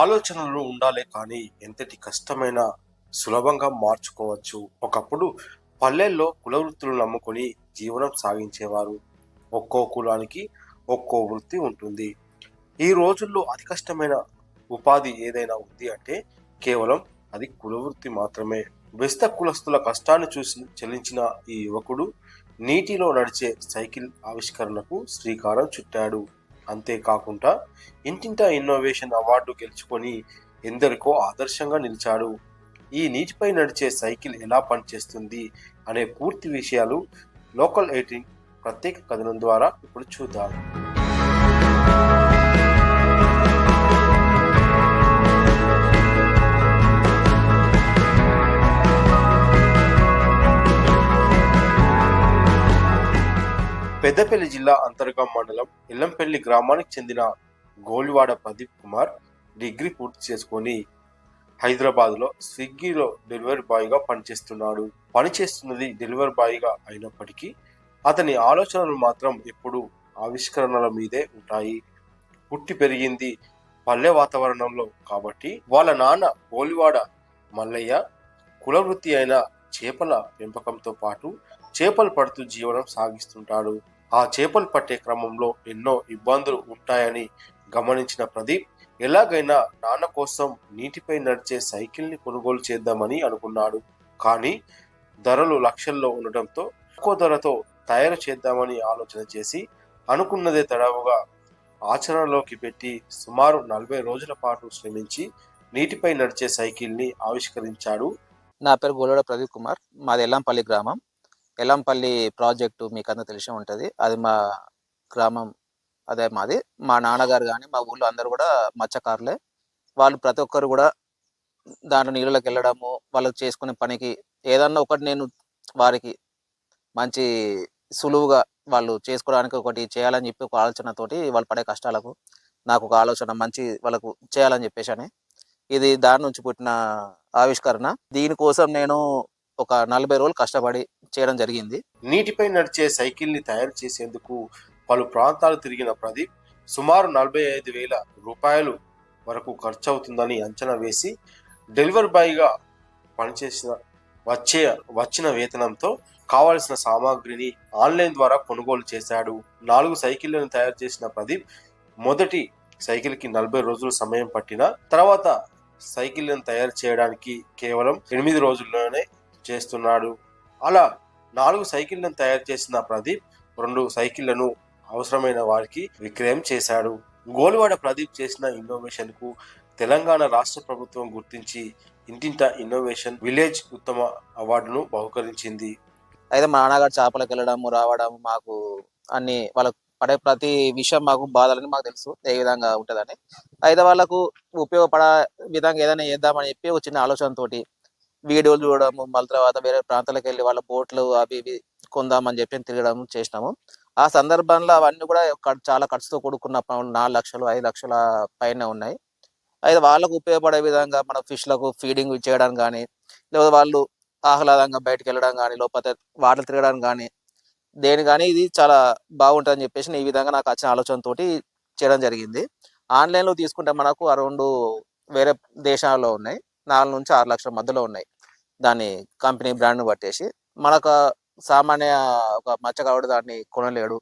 ఆలోచనలు ఉండాలి కానీ ఎంతటి కష్టమైన సులభంగా మార్చుకోవచ్చు. ఒకప్పుడు పల్లెల్లో కుల వృత్తులు నమ్ముకొని జీవనం సాగించేవారు. ఒక్కో కులానికి ఒక్కో వృత్తి ఉంటుంది. ఈ రోజుల్లో అతి కష్టమైన ఉపాధి ఏదైనా ఉంది అంటే కేవలం అది కుల వృత్తి మాత్రమే. వ్యస్త కులస్తుల కష్టాన్ని చూసి చెల్లించిన ఈ యువకుడు నీటిలో నడిచే సైకిల్ ఆవిష్కరణకు శ్రీకారం చుట్టాడు. అంతేకాకుండా ఇంటింటా ఇన్నోవేషన్ అవార్డు గెలుచుకొని ఎందరికో ఆదర్శంగా నిలిచాడు. ఈ నీటిపై నడిచే సైకిల్ ఎలా పనిచేస్తుంది అనే పూర్తి విషయాలు లోకల్ ఎయిటింగ్ ప్రత్యేక కథనం ద్వారా ఇప్పుడు చూద్దాం. పెద్దపల్లి జిల్లా అంతర్గం మండలం ఇల్లంపల్లి గ్రామానికి చెందిన గోలివాడ ప్రదీప్ కుమార్ డిగ్రీ పూర్తి చేసుకొని హైదరాబాద్లో స్విగ్గీలో డెలివరీ బాయ్గా పనిచేస్తున్నాడు. పనిచేస్తున్నది డెలివరీ బాయ్గా అయినప్పటికీ అతని ఆలోచనలు మాత్రం ఎప్పుడు ఆవిష్కరణల మీదే ఉంటాయి. పుట్టి పెరిగింది పల్లె వాతావరణంలో కాబట్టి వాళ్ళ నాన్న గోలివాడ మల్లయ్య కులవృత్తి అయిన చేపల పెంపకంతో పాటు చేపలు పడుతూ జీవనం సాగిస్తుంటాడు. ఆ చేపలు పట్టే క్రమంలో ఎన్నో ఇబ్బందులు ఉంటాయని గమనించిన ప్రదీప్ ఎలాగైనా నాన్న కోసం నీటిపై నడిచే సైకిల్ని కొనుగోలు చేద్దామని అనుకున్నాడు. కానీ ధరలు లక్షల్లో ఉండటంతో తక్కువ ధరతో తయారు చేద్దామని ఆలోచన చేసి అనుకున్నదే తడవుగా ఆచరణలోకి పెట్టి సుమారు నలభై రోజుల పాటు శ్రమించి నీటిపై నడిచే సైకిల్ని ఆవిష్కరించాడు. నా పేరు గోలోడ ప్రదీప్ కుమార్. మాది ఎల్లంపల్లి గ్రామం. ఎల్లంపల్లి ప్రాజెక్టు మీకు అందరూ తెలిసే ఉంటుంది. అది మా గ్రామం అదే మాది. మా నాన్నగారు కానీ మా ఊళ్ళో అందరూ కూడా మత్స్యకారులే. వాళ్ళు ప్రతి ఒక్కరు కూడా దాంట్లో నీళ్ళకి వెళ్ళడము వాళ్ళకి చేసుకునే పనికి ఏదన్నా ఒకటి నేను వారికి మంచి సులువుగా వాళ్ళు చేసుకోవడానికి ఒకటి చేయాలని చెప్పి ఒక ఆలోచనతోటి వాళ్ళు పడే కష్టాలకు నాకు ఒక ఆలోచన మంచి వాళ్ళకు చేయాలని చెప్పేసి అని ఇది దాని నుంచి పుట్టిన ఆవిష్కరణ. దీనికోసం నేను ఒక నలభై రోజులు కష్టపడి చేయడం జరిగింది. నీటిపై నడిచే సైకిల్ని తయారు చేసేందుకు పలు ప్రాంతాలు తిరిగిన ప్రదీప్ సుమారు నలభై ఐదు వేల రూపాయలు వరకు ఖర్చు అవుతుందని అంచనా వేసి డెలివరీ బాయ్గా పనిచేసిన వచ్చే వచ్చిన వేతనంతో కావలసిన సామాగ్రిని ఆన్లైన్ ద్వారా కొనుగోలు చేశాడు. నాలుగు సైకిళ్ళను తయారు చేసిన ప్రదీప్ మొదటి సైకిల్కి నలభై రోజులు సమయం పట్టిన తర్వాత సైకిళ్ళను తయారు చేయడానికి కేవలం ఎనిమిది రోజుల్లోనే చేస్తున్నాడు. అలా నాలుగు సైకిళ్ళను తయారు చేసిన ప్రదీప్ రెండు సైకిళ్ళను అవసరమైన వారికి విక్రయం చేశాడు. గోలువాడ ప్రదీప్ చేసిన ఇన్నోవేషన్కు తెలంగాణ రాష్ట్ర ప్రభుత్వం గుర్తించి ఇంటింట ఇన్నోవేషన్ విలేజ్ ఉత్తమ అవార్డును బహుకరించింది. అయితే మా నాన్నగారు చేపలకు వెళ్ళడం రావడం మాకు అన్ని వాళ్ళకు పడే ప్రతి విషయం మాకు బాధలని మాకు తెలుసు ఏ విధంగా ఉంటుందని. అయితే వాళ్ళకు ఉపయోగపడే విధంగా ఏదైనా చేద్దామని చెప్పి ఒక చిన్న ఆలోచనతోటి వీడియోలు చూడడము మళ్ళీ తర్వాత వేరే ప్రాంతాలకు వెళ్ళి వాళ్ళ బోట్లు అవి ఇవి కొందామని చెప్పి తిరగడం చేసినాము. ఆ సందర్భంలో అవన్నీ కూడా చాలా ఖర్చుతో కూడుకున్న నాలుగు లక్షలు ఐదు లక్షల పైన ఉన్నాయి. అయితే వాళ్ళకు ఉపయోగపడే విధంగా మన ఫిష్లకు ఫీడింగ్ చేయడం కానీ లేదా వాళ్ళు ఆహ్లాదంగా బయటకు వెళ్ళడం కానీ లేకపోతే వాటర్ తిరగడం కానీ దేని కానీ ఇది చాలా బాగుంటుందని చెప్పేసి ఈ విధంగా నాకు వచ్చిన ఆలోచనతోటి చేయడం జరిగింది. ఆన్లైన్లో తీసుకుంటే మనకు అరౌండ్ వేరే దేశాల్లో ఉన్నాయి. నాలుగు నుంచి ఆరు లక్షల మధ్యలో ఉన్నాయి. దాని కంపెనీ బ్రాండ్ను పట్టేసి మనకు సామాన్య ఒక మచ్చకావుడు దాన్ని కొనలేడు.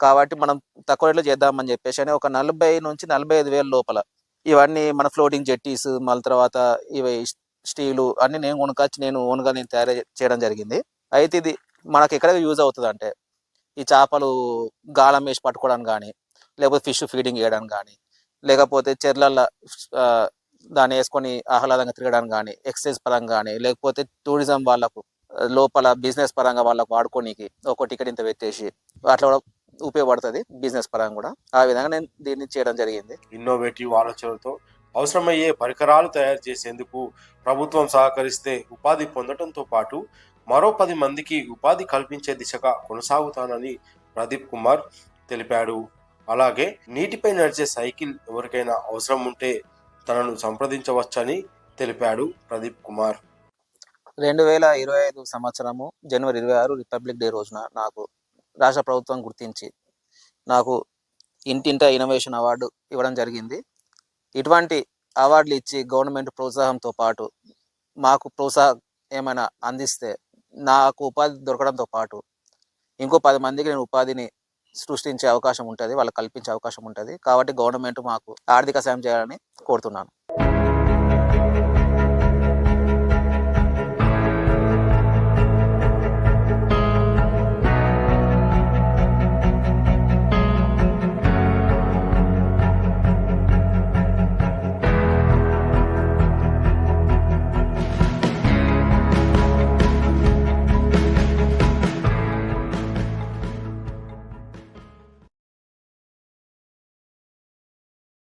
కాబట్టి మనం తక్కువ రేట్లో చేద్దామని చెప్పేసి అని ఒక నలభై నుంచి నలభై ఐదు వేల లోపల ఇవన్నీ మన ఫ్లోటింగ్ జెట్టీస్ మళ్ళీ తర్వాత ఇవి స్టీలు అన్నీ నేను కొనుకొచ్చి నేను ఓన్గా నేను తయారు చేయడం జరిగింది. అయితే ఇది మనకి ఎక్కడ యూజ్ అవుతుంది అంటే ఈ చేపలు గాలం వేసి పట్టుకోవడానికి కానీ లేకపోతే ఫిష్ ఫీడింగ్ చేయడానికి కానీ లేకపోతే చెర్లల్లో దాన్ని వేసుకొని ఆహ్లాదంగా తిరగడానికి కానీ ఎక్సైజ్ పరంగా కానీ లేకపోతే టూరిజం వాళ్ళకు లోపల బిజినెస్ పరంగా వాళ్ళకు వాడుకోనికి ఒక టికెట్ ఇంత పెట్టేసి అట్లా కూడా ఉపయోగపడుతుంది బిజినెస్ పరంగా కూడా. ఆ విధంగా నేను దీన్ని చేయడం జరిగింది. ఇన్నోవేటివ్ ఆలోచనలతో అవసరమయ్యే పరికరాలు తయారు చేసేందుకు ప్రభుత్వం సహకరిస్తే ఉపాధి పొందడంతో పాటు మరో పది మందికి ఉపాధి కల్పించే దిశగా కొనసాగుతానని ప్రదీప్ కుమార్ తెలిపాడు. అలాగే నీటిపై నడిచే సైకిల్ ఎవరికైనా అవసరం ఉంటే తనను సంప్రదించవచ్చని తెలిపాడు ప్రదీప్ కుమార్. రెండు వేల ఇరవై ఐదు సంవత్సరము జనవరి ఇరవై ఆరు రిపబ్లిక్ డే రోజున నాకు రాష్ట్ర ప్రభుత్వం గుర్తించి నాకు ఇంటింట ఇన్నోవేషన్ అవార్డు ఇవ్వడం జరిగింది. ఇటువంటి అవార్డులు ఇచ్చి గవర్నమెంట్ ప్రోత్సాహంతో పాటు మాకు ప్రోత్సాహం ఏమైనా అందిస్తే నాకు ఉపాధి దొరకడంతో పాటు ఇంకో పది మందికి నేను ఉపాధిని సృష్టించే అవకాశం ఉంటుంది వాళ్ళకి కల్పించే అవకాశం ఉంటుంది. కాబట్టి గవర్నమెంట్ మాకు ఆర్థిక సాయం చేయాలని కోరుతున్నాను.